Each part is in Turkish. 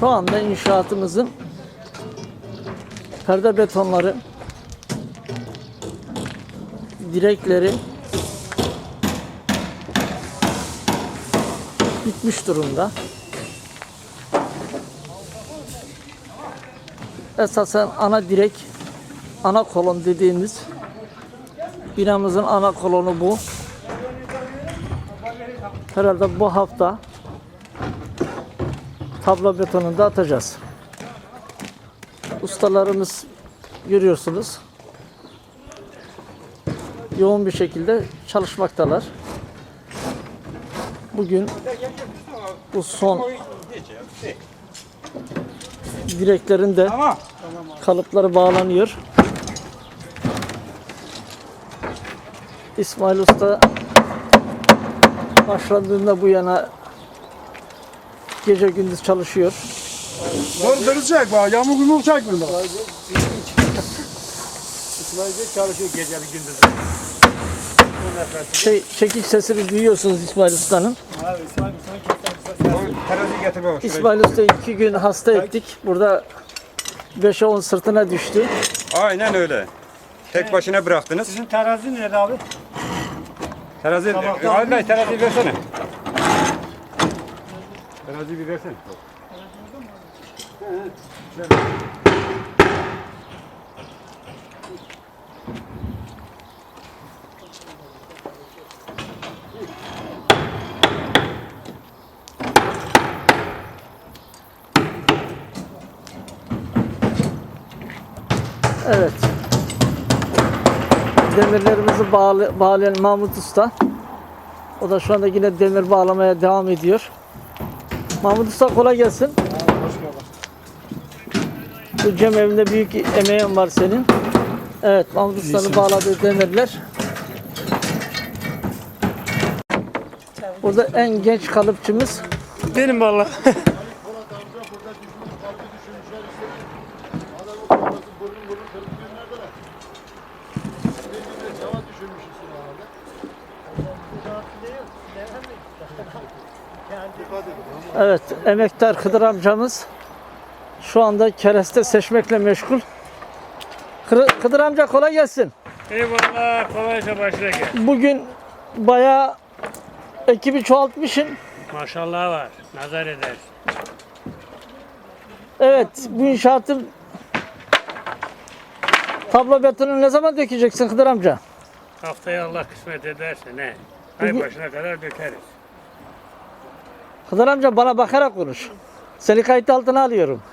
Şu anda inşaatımızın perde betonları, direkleri bitmiş durumda. Esasen ana direk, ana kolon dediğimiz binamızın ana kolonu bu. Herhalde bu hafta tablo betonunu da atacağız. Ustalarımız görüyorsunuz. Yoğun bir şekilde çalışmaktalar. Bugün bu son direklerin de kalıpları bağlanıyor. İsmail Usta başladığında bu yana gece gündüz çalışıyor. Dolduracak bak, yağmur yumruk çekmiyor. İsmail Bey çalışıyor geceli gündüz. Şey, çekiç sesini duyuyorsunuz İsmail Usta'nın. Abi İsmail Terazi Usta'yı iki gün hasta ettik. Burada 5'e 10 sırtına düştü. Aynen öyle. Tek başına bıraktınız. Sizin terazi nerede abi? Terazi, Ali Bey terazi versene. Terazi bir versene. Evet. Demirlerimizi bağlayan Mahmut Usta. O da şu anda yine demir bağlamaya devam ediyor. Mahmut Usta kolay gelsin. Bu cam evinde büyük emeğin var senin. Evet Mahmut Usta'nın bağladığı demirler. Burada en genç kalıpçımız Benim valla. Evet, emektar Kıdır amcamız şu anda kereste seçmekle meşgul. Kır- Kıdır amca kolay gelsin. Eyvallah kolayca başla gel. Bugün bayağı ekibi çoğaltmışsın. Maşallah var. Nazar eder. Evet, bu inşaatın tablo betonu ne zaman dökeceksin Kıdır amca? Haftaya Allah kısmet ederse ne? Ay başına kadar dökeriz. Kıdır amca bana bakarak konuş. Seni kayıt altına alıyorum.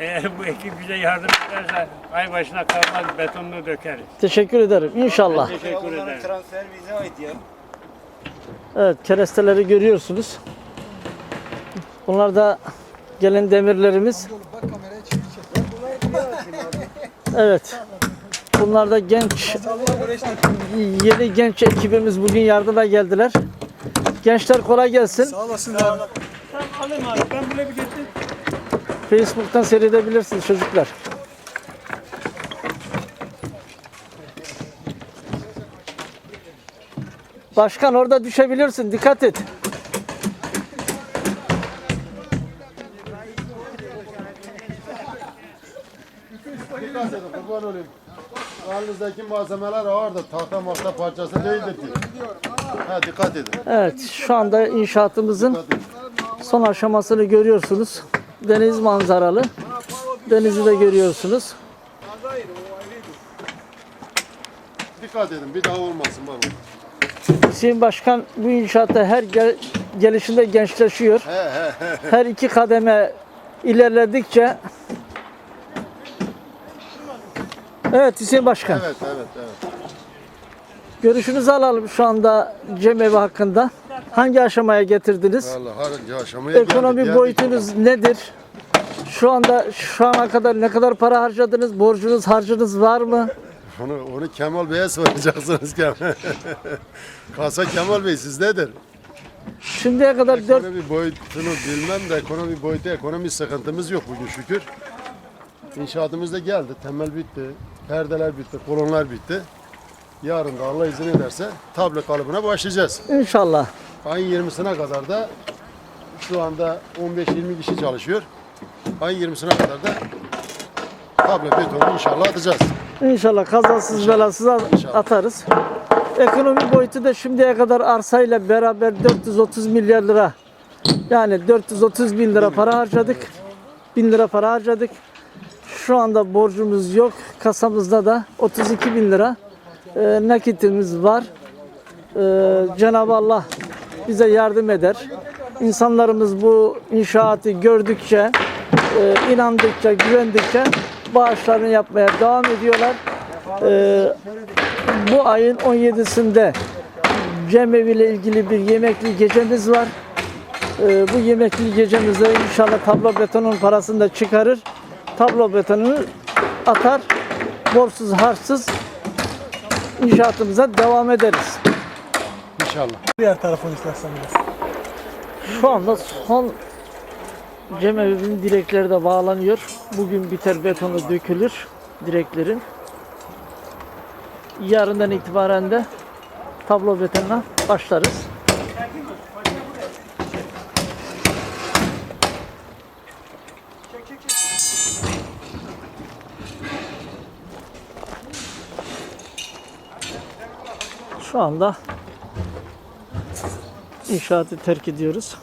Eğer bu ekip bize yardım ederse ay başına kalmaz betonunu dökeriz. Teşekkür ederim. İnşallah. Teşekkür ederim. transfer bize ait ya. Evet, keresteleri görüyorsunuz. Bunlar da gelen demirlerimiz. Evet. Bunlar da genç, yeni genç ekibimiz bugün yardıma geldiler. Gençler kolay gelsin. Sağ olasın. Tamam alayım abi ben buraya bir getireyim. Facebook'tan seyredebilirsiniz çocuklar. Başkan orada düşebilirsin. Dikkat et. Kurban olayım. Elinizdeki malzemeler ağırdır. Tahta mahta parçası değildir ki. Ha, dikkat edin. Evet, şu anda inşaatımızın son aşamasını görüyorsunuz. Deniz manzaralı. Denizi de görüyorsunuz. Dikkat edin, bir daha olmasın baba. Hüseyin Başkan bu inşaatta her gel- gelişinde gençleşiyor. Her iki kademe ilerledikçe Evet Hüseyin Başkan. Evet, evet, evet. Görüşünüzü alalım şu anda cemevi hakkında. Hangi aşamaya getirdiniz? Vallahi harınca aşamaya geldik. Ekonomi geldik. boyutunuz nedir? Şu anda şu ana kadar ne kadar para harcadınız? Borcunuz, harcınız var mı? Onu, onu Kemal Bey'e soracaksınız Kemal. Kasa Kemal Bey sizdedir. Şimdiye kadar 4 Ekonomi boyutunu bilmem de ekonomi boyutu, ekonomi sıkıntımız yok bugün şükür. İnşaatımız da geldi, temel bitti, perdeler bitti, kolonlar bitti. Yarın da Allah izin ederse tablo kalıbına başlayacağız. inşallah. Ayın 20'sine kadar da şu anda 15-20 kişi çalışıyor. Ayın 20'sine kadar da tablo betonu inşallah atacağız. İnşallah kazasız belasız İnşallah. atarız. Ekonomi boyutu da şimdiye kadar arsayla beraber 430 milyar lira. Yani 430 bin lira para harcadık. 1000 lira para harcadık. Şu anda borcumuz yok. Kasamızda da 32 bin lira e, nakitimiz var. E, Cenab-ı Allah bize yardım eder. İnsanlarımız bu inşaatı gördükçe, e, inandıkça, güvendikçe bağışlarını yapmaya devam ediyorlar. E, bu ayın 17'sinde Cemevi ile ilgili bir yemekli gecemiz var. E, bu yemekli gecemizde inşallah tablo betonun parasını da çıkarır. Tablo betonunu atar. Borçsuz, harçsız inşaatımıza devam ederiz. İnşallah. Diğer tarafını istersen biraz. Şu anda son Cemevi'nin direkleri de bağlanıyor. Bugün biter betonu dökülür direklerin. Yarından itibaren de tablo betonuna başlarız. Şu anda inşaatı terk ediyoruz.